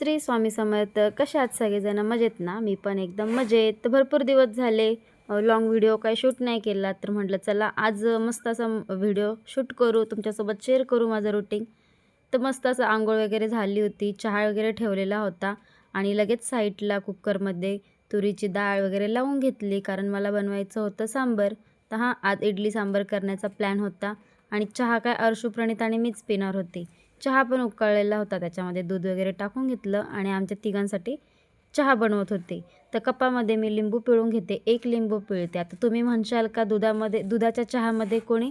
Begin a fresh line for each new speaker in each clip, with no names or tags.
श्री स्वामी समर्थ कशा आहात सगळेजण मजेत ना? मी पण एकदम मजेत. तर भरपूर दिवस झाले लॉंग व्हिडिओ काय शूट नाही केला. तर म्हटलं चला आज मस्त असा व्हिडिओ शूट करू. तुमच्यासोबत शेअर करू माझं रुटीन तर मस्त असं आंघोळ वगैरे झाली होती. चहा वगैरे ठेवलेला होता. आणि लगेच साईडला कुकरमध्ये तुरीची डाळ वगैरे लावून घेतली. कारण मला बनवायचं होतं सांबर. तर हां आज इडली सांबर करण्याचा प्लॅन होता. आणि चहा काय अर्शुप्रणित आणि मीच पिणार होती. चहा पण उकळलेला होता त्याच्यामध्ये दूध वगैरे टाकून घेतलं आणि आमच्या तिघांसाठी चहा बनवत होते. तर कपामध्ये मी लिंबू पिळून घेते एक लिंबू पिळते. आता तुम्ही म्हणशाल का दुधामध्ये दुधाच्या चहामध्ये कोणी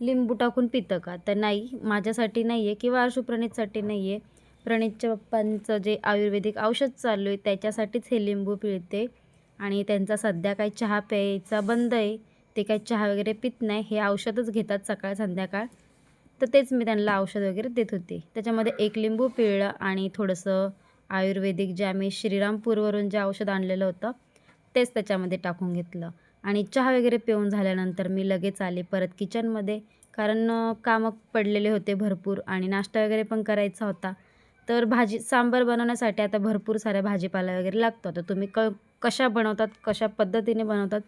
लिंबू टाकून पितं का? तर नाही माझ्यासाठी नाही आहे किंवा आशुप्रणितसाठी नाही आहे प्रणितच्या पप्पांचं जे आयुर्वेदिक औषध चालू आहे त्याच्यासाठीच हे लिंबू पिळते. आणि त्यांचा सध्या काही चहा प्यायचा बंद आहे ते काही चहा वगैरे पित नाही हे औषधच घेतात सकाळ संध्याकाळ. तर तेच मी त्यांना औषध वगैरे देत होते. त्याच्यामध्ये एक लिंबू पिळलं आणि थोडंसं आयुर्वेदिक जे आम्ही श्रीरामपूरवरून जे औषध आणलेलं होतं तेच त्याच्यामध्ये टाकून घेतलं. आणि चहा वगैरे पिऊन झाल्यानंतर मी लगेच आले परत किचनमध्ये. कारण कामं पडलेले होते भरपूर आणि नाश्ता वगैरे पण करायचा होता. तर भाजी सांबार बनवण्यासाठी आता भरपूर साऱ्या भाजीपाला वगैरे लागतो. तर तुम्ही क कशा बनवतात कशा पद्धतीने बनवतात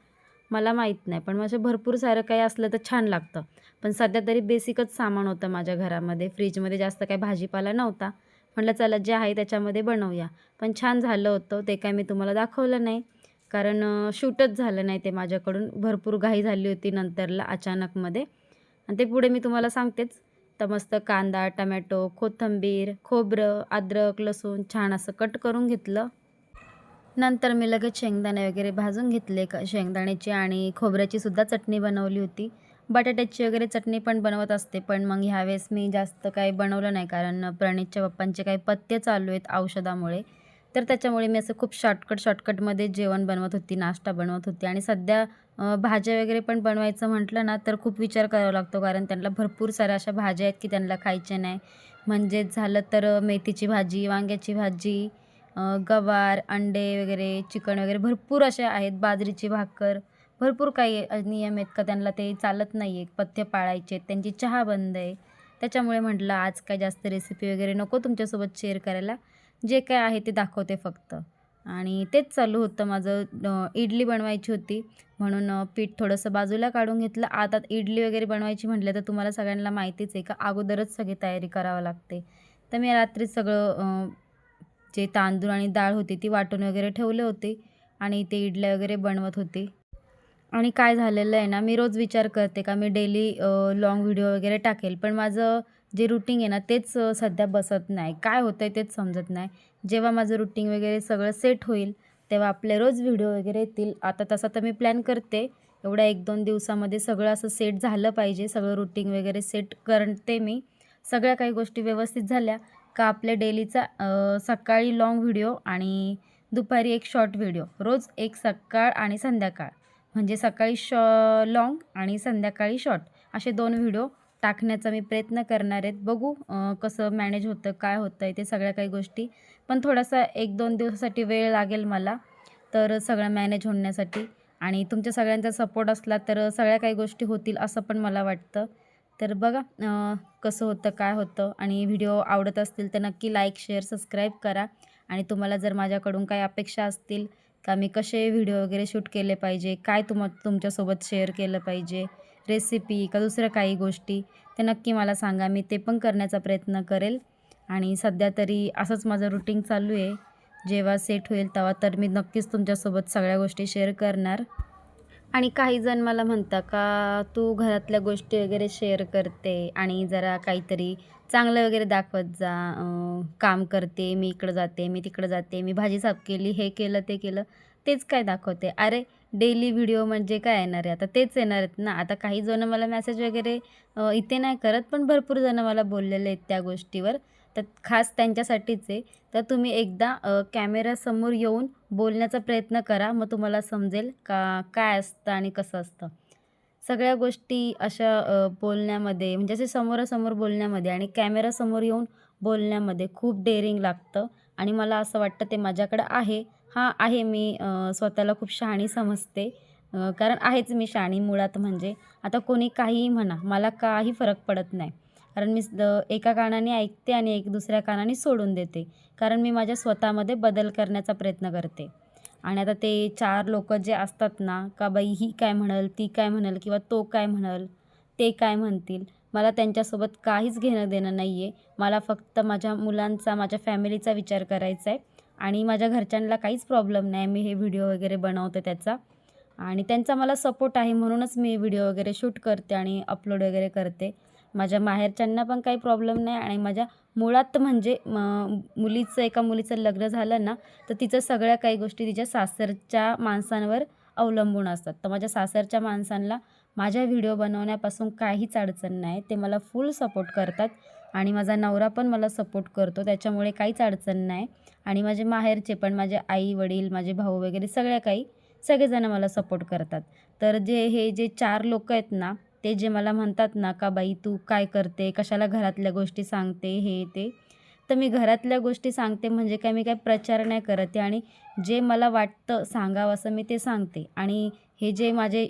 मला माहीत नाही. पण असं भरपूर सारं काही असलं तर छान लागतं. पण सध्या तरी बेसिकच सामान होतं माझ्या घरामध्ये. फ्रीजमध्ये जास्त काही भाजीपाला नव्हता. म्हटलं चला जे आहे त्याच्यामध्ये बनवूया. पण छान झालं होतं. ते काय मी तुम्हाला दाखवलं नाही. कारण शूटच झालं नाही ते माझ्याकडून. भरपूर घाई झाली होती नंतरला अचानकमध्ये. आणि ते पुढे मी तुम्हाला सांगतेच. तर मस्त कांदा टमॅटो कोथिंबीर खोबरं अद्रक लसूण छान असं कट करून घेतलं. नंतर मी लगेच शेंगदाणे वगैरे भाजून घेतले क शेंगदाण्याची आणि खोबऱ्याची सुद्धा चटणी बनवली होती. बटाट्याची वगैरे चटणी पण बनवत असते पण मग ह्यावेळेस मी जास्त काही बनवलं नाही कारण प्रणितच्या पप्पांचे काही पथ्य चालू आहेत औषधामुळे. तर त्याच्यामुळे मी असं खूप शॉर्टकट शॉर्टकटमध्ये जेवण बनवत होती नाश्ता बनवत होती. आणि सध्या भाज्या वगैरे पण बनवायचं म्हटलं ना तर खूप विचार करावा लागतो कारण त्यांना भरपूर साऱ्या अशा भाज्या आहेत की त्यांना खायचे नाही. म्हणजेच झालं तर मेथीची भाजी वांग्याची भाजी गवार अंडे वगैरे चिकन वगैरे भरपूर असे आहेत बाजरीची भाकर. भरपूर काही नियम आहेत का त्यांना ते चालत नाही आहे पथ्य पाळायचे आहेत त्यांची चहा बंद आहे. त्याच्यामुळे म्हटलं आज काय जास्त रेसिपी वगैरे नको तुमच्यासोबत शेअर करायला. जे काय आहे ते दाखवते फक्त. आणि तेच चालू होतं माझं इडली बनवायची होती. म्हणून पीठ थोडंसं बाजूला काढून घेतलं. आता इडली वगैरे बनवायची म्हटलं तर तुम्हाला सगळ्यांना माहितीच आहे का अगोदरच सगळी तयारी करावं लागते. तर मी रात्री सगळं जे तांदूळ आणि डाळ होती ती वाटून वगैरे ठेवले होते आणि ते इडल्या वगैरे बनवत होते. आणि काय झालेलं आहे ना मी रोज विचार करते का मी डेली लाँग व्हिडिओ वगैरे टाकेल. पण माझं जे रुटीन आहे ना तेच सध्या बसत नाही. काय होतं आहे तेच समजत नाही. जेव्हा माझं रुटीन वगैरे सगळं सेट होईल तेव्हा आपले रोज व्हिडिओ वगैरे येतील. आता तसा तर मी प्लॅन करते. एवढ्या एक दोन दिवसामध्ये सगळं असं सेट झालं पाहिजे. सगळं रुटीन वगैरे सेट करते मी. सगळ्या काही गोष्टी व्यवस्थित झाल्या. का आपल्या डेलीचा सकाळी लाँग व्हिडिओ आणि दुपारी एक शॉर्ट व्हिडिओ रोज एक सकाळ आणि संध्याकाळ. म्हणजे सकाळी शॉ लाँग आणि संध्याकाळी शॉर्ट असे दोन व्हिडिओ टाकण्याचा मी प्रयत्न करणार आहेत बघू कसं मॅनेज होतं काय होतं आहे ते सगळ्या काही गोष्टी. पण थोडासा एक दोन दिवसासाठी वेळ लागेल मला. तर सगळं मॅनेज होण्यासाठी. आणि तुमच्या सगळ्यांचा सपोर्ट असला तर सगळ्या काही गोष्टी होतील असं पण मला वाटतं. तर बघा कसं होतं काय होतं आणि व्हिडिओ आवडत असतील तर नक्की लाईक शेअर सबस्क्राईब करा. आणि तुम्हाला जर माझ्याकडून काही अपेक्षा असतील का मी कसे व्हिडिओ वगैरे शूट केले पाहिजे काय तुम तुमच्यासोबत शेअर केलं पाहिजे रेसिपी का दुसऱ्या काही गोष्टी ते नक्की मला सांगा. मी ते पण करण्याचा प्रयत्न करेल. आणि सध्या तरी असंच माझं रुटीन चालू आहे. जेव्हा सेट होईल तेव्हा तर मी नक्कीच तुमच्यासोबत सगळ्या गोष्टी शेअर करणार. आणि काही जण मला म्हणता का तू घरातल्या गोष्टी वगैरे शेअर करते आणि जरा काहीतरी चांगलं वगैरे दाखवत जा. अं, काम करते मी इकडं जाते मी तिकडं जाते मी भाजी साफ केली हे केलं ते केलं. तेच काय दाखवते. अरे डेली व्हिडिओ म्हणजे काय येणार आहे? आता तेच येणार आहेत ना? आता काही जण मला मेसेज वगैरे अं, इथे नाही करत पण भरपूर जण मला बोललेले आहेत त्या गोष्टीवर. तर खास त्यांच्यासाठीच आहे. तर तुम्ही एकदा कॅमेऱ्यासमोर कॅमेरासमोर येऊन बोलण्याचा प्रयत्न करा. मग तुम्हाला समजेल का काय असतं आणि कसं असतं. सगळ्या गोष्टी अशा बोलण्यामध्ये म्हणजे असे समोरासमोर बोलण्यामध्ये आणि कॅमेरासमोर येऊन बोलण्यामध्ये खूप डेअरिंग लागतं. आणि मला असं वाटतं ते माझ्याकडं आहे. हां आहे मी स्वतःला खूप शहाणी समजते. कारण आहेच मी शहाणी मुळात म्हणजे. आता कोणी काहीही म्हणा मला काही फरक पडत नाही. कारण मी एका कानाने ऐकते आणि एक दुसऱ्या कानाने सोडून देते. कारण मी माझ्या स्वतःमध्ये बदल करण्याचा प्रयत्न करते. आणि आता ते चार लोक जे असतात ना का बाई ही काय म्हणाल ती काय म्हणाल किंवा तो काय म्हणाल ते काय म्हणतील मला त्यांच्यासोबत काहीच घेणं देणं नाही आहे मला फक्त माझ्या मुलांचा माझ्या फॅमिलीचा विचार करायचा आहे आणि माझ्या घरच्यांना काहीच प्रॉब्लेम नाही. मी हे व्हिडिओ वगैरे बनवते त्याचा. आणि त्यांचा मला सपोर्ट आहे म्हणूनच मी व्हिडिओ वगैरे शूट करते आणि अपलोड वगैरे करते. माझ्या माहेरच्यांना पण काही प्रॉब्लेम नाही आणि माझ्या मुळात म्हणजे म मुलीचं एका मुलीचं लग्न झालं ना तर तिचं सगळ्या काही गोष्टी तिच्या सासरच्या माणसांवर अवलंबून असतात. तर माझ्या सासरच्या माणसांना माझ्या व्हिडिओ बनवण्यापासून काहीच अडचण नाही. ते मला फुल सपोर्ट करतात आणि माझा नवरा पण मला सपोर्ट करतो. त्याच्यामुळे काहीच अडचण नाही. आणि माझे माहेरचे पण माझे आई वडील माझे भाऊ वगैरे सगळ्या काही सगळेजण मला सपोर्ट करतात. तर जे हे जे चार लोक आहेत ना ते जे मला म्हणतात ना का बाई तू काय करते? कशाला घरातल्या गोष्टी सांगते? हे ते. तर मी घरातल्या गोष्टी सांगते म्हणजे काय? मी काय प्रचार नाही करत आहे आणि जे मला वाटतं सांगावं असं मी ते सांगते. आणि हे जे माझे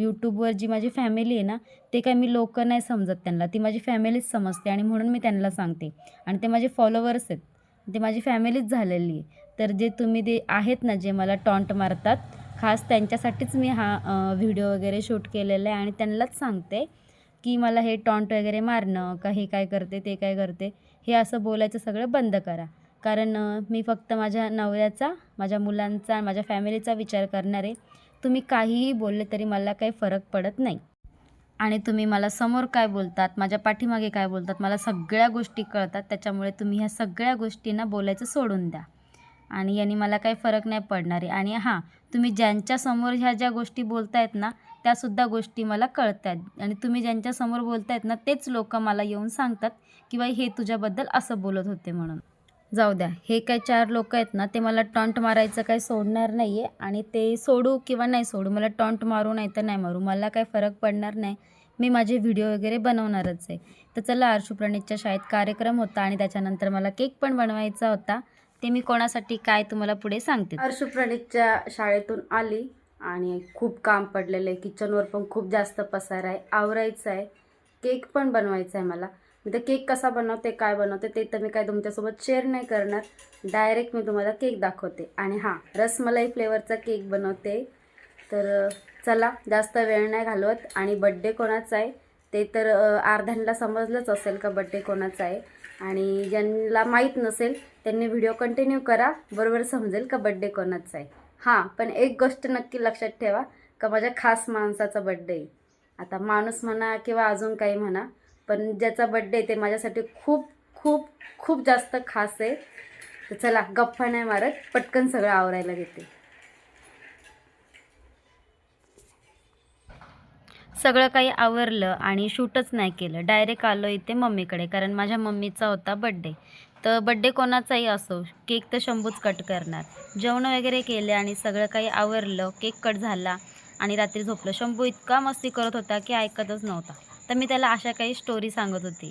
यूट्यूबवर जी माझी फॅमिली आहे ना ते काय मी लोक नाही समजत त्यांना. ती माझी फॅमिलीच समजते आणि म्हणून मी त्यांना सांगते. आणि ते माझे फॉलोवर्स आहेत. ते माझी फॅमिलीच झालेली आहे. तर जे तुम्ही ते आहेत ना जे मला टॉन्ट मारतात खास त्यांच्यासाठीच मी हा व्हिडिओ वगैरे शूट केलेला आहे आणि त्यांनाच सांगते की मला हे टॉन्ट वगैरे मारणं का हे काय करते ते काय करते हे असं बोलायचं सगळं बंद करा. कारण मी फक्त माझ्या नवऱ्याचा माझ्या मुलांचा माझ्या फॅमिलीचा विचार करणार. आहे तुम्ही काहीही बोलले तरी मला काही फरक पडत नाही. आणि तुम्ही मला समोर काय बोलतात माझ्या पाठीमागे काय बोलतात मला सगळ्या गोष्टी कळतात त्याच्यामुळे तुम्ही ह्या सगळ्या गोष्टींना बोलायचं सोडून द्या. आणि यांनी मला काही फरक नाही पडणार आहे. आणि हां तुम्ही ज्यांच्यासमोर ह्या ज्या गोष्टी बोलतायत ना त्यासुद्धा गोष्टी मला कळत आहेत आणि तुम्ही ज्यांच्यासमोर बोलतायत ना तेच लोक मला येऊन सांगतात की बाई हे तुझ्याबद्दल असं बोलत होते म्हणून. जाऊ द्या हे काय चार लोक आहेत ना ते मला टॉन्ट मारायचं काही सोडणार नाही आहे आणि ते सोडू किंवा नाही सोडू मला टॉन्ट मारू नाही तर नाही मारू मला काही फरक पडणार नाही. मी माझे व्हिडिओ वगैरे बनवणारच आहे. तर चला आरशू प्रणितच्या शाळेत कार्यक्रम होता आणि त्याच्यानंतर मला केक पण बनवायचा होता. ते मी कोणासाठी काय तुम्हाला पुढे सांगते. आरशू प्रणितच्या शाळेतून आली आणि खूप काम पडलेलं आहे. किचनवर पण खूप जास्त पसार आहे. आवरायचं आहे. केक पण बनवायचा आहे मला. मी तर केक कसा बनवते काय बनवते ते तर मी काय तुमच्यासोबत शेअर नाही करणार. डायरेक्ट मी तुम्हाला केक दाखवते. आणि हां रसमलाई फ्लेवरचा केक बनवते. तर चला जास्त वेळ नाही घालवत. आणि बड्डे कोणाचा आहे? ते तर अर्ध्यांना समजलंच असेल का बड्डे कोणाचा आहे? आणि ज्यांना माहीत नसेल त्यांनी व्हिडिओ कंटिन्यू करा. बरोबर समजेल का बड्डे कोणाचा आहे हां पण एक गोष्ट नक्की लक्षात ठेवा का माझ्या खास माणसाचा बड्डे आहे आता माणूस म्हणा किंवा अजून काही म्हणा पण ज्याचा बड्डे ते माझ्यासाठी खूप खूप खूप जास्त खास आहे. तर चला गप्पा नाही मारत पटकन सगळं आवरायला घेते. सगळं काही आवरलं आणि शूटच नाही केलं. डायरेक्ट आलो इथे मम्मीकडे कारण माझ्या मम्मीचा होता बड्डे तर बड्डे कोणाचाही असो केक तर शंभूच कट करणार. जेवण वगैरे केले आणि सगळं काही आवरलं केक कट झाला आणि रात्री झोपलं. शंभू इतका मस्ती करत होता की ऐकतच नव्हता. तर मी त्याला अशा काही स्टोरी सांगत होती.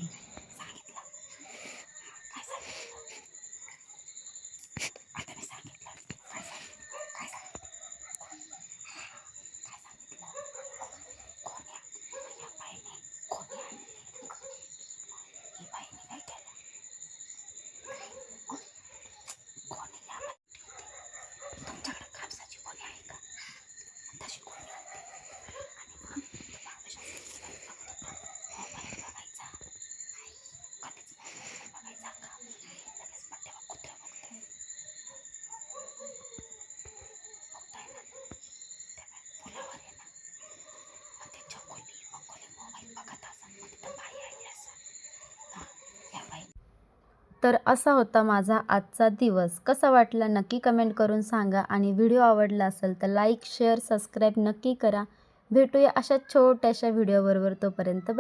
तर असा होता माझा आजचा दिवस. कसा वाटला नक्की कमेंट करून सांगा आणि व्हिडिओ आवडला असेल तर लाईक शेअर सबस्क्राईब नक्की करा. भेटूया अशा छोट्याशा व्हिडिओबरोबर तोपर्यंत. बाय